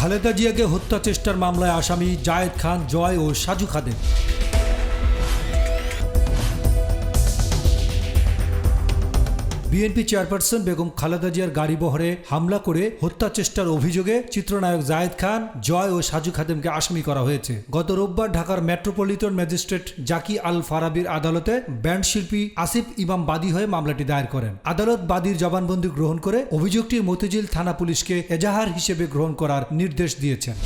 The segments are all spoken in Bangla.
খালেদা জিয়াকে হত্যা চেষ্টার মামলায় আসামি জায়েদ খান জয় ও সাজু খাদেম। বিএনপি চেয়ারপারসন বেগম খালেদা জিয়ার গাড়ি বহরে হামলা করে হত্যা চেষ্টার অভিযোগে চিত্রনায়ক জায়েদ খান, জয় ও সাজু খাদেমকে আসামি করা হয়েছে। গত রোববার ঢাকার মেট্রোপলিটন ম্যাজিস্ট্রেট জাকি আল ফারাবির আদালতে ব্যান্ড শিল্পী আসিফ ইমাম বাদী হয়ে মামলাটি দায়ের করেন। আদালত বাদীর জবানবন্দি গ্রহণ করে অভিযোগটি মতিঝিল থানা পুলিশকে এজাহার হিসেবে গ্রহণ করার নির্দেশ দিয়েছেন।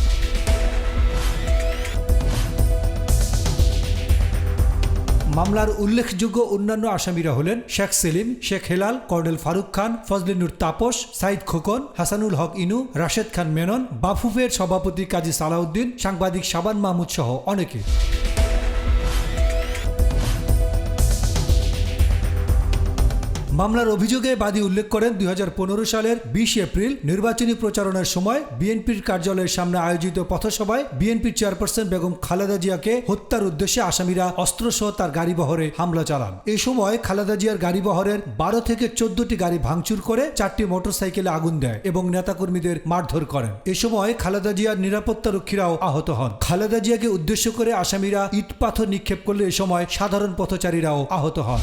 মামলার উল্লেখযোগ্য অন্যান্য আসামিরা হলেন শেখ সেলিম, শেখ হেলাল, কর্নেল ফারুক খান, ফজলিনুর তাপস, সাইদ খোকন, হাসানুল হক ইনু, রাশেদ খান মেনন, বাফুফের সভাপতি কাজী সালাউদ্দিন, সাংবাদিক সাবান মাহমুদ সহ অনেকে। মামলার অভিযোগে বাদী উল্লেখ করেন দুই হাজার পনেরো সালের বিশ এপ্রিল নির্বাচনী প্রচারণার সময় বিএনপির কার্যালয়ের সামনে আয়োজিত পথসভায় বিএনপির চেয়ারপারসন বেগম খালেদা জিয়াকে হত্যার উদ্দেশ্যে আসামিরা অস্ত্রসহ তার গাড়ি বহরে হামলা চালান। এ সময় খালেদা জিয়ার গাড়ি বহরের বারো থেকে চোদ্দটি গাড়ি ভাঙচুর করে চারটি মোটরসাইকেলে আগুন দেয় এবং নেতাকর্মীদের মারধর করেন। এ সময় খালেদা জিয়ার নিরাপত্তা রক্ষীরাও আহত হন। খালেদা জিয়াকে উদ্দেশ্য করে আসামিরা ইট পাথর নিক্ষেপ করলে এ সময় সাধারণ পথচারীরাও আহত হন।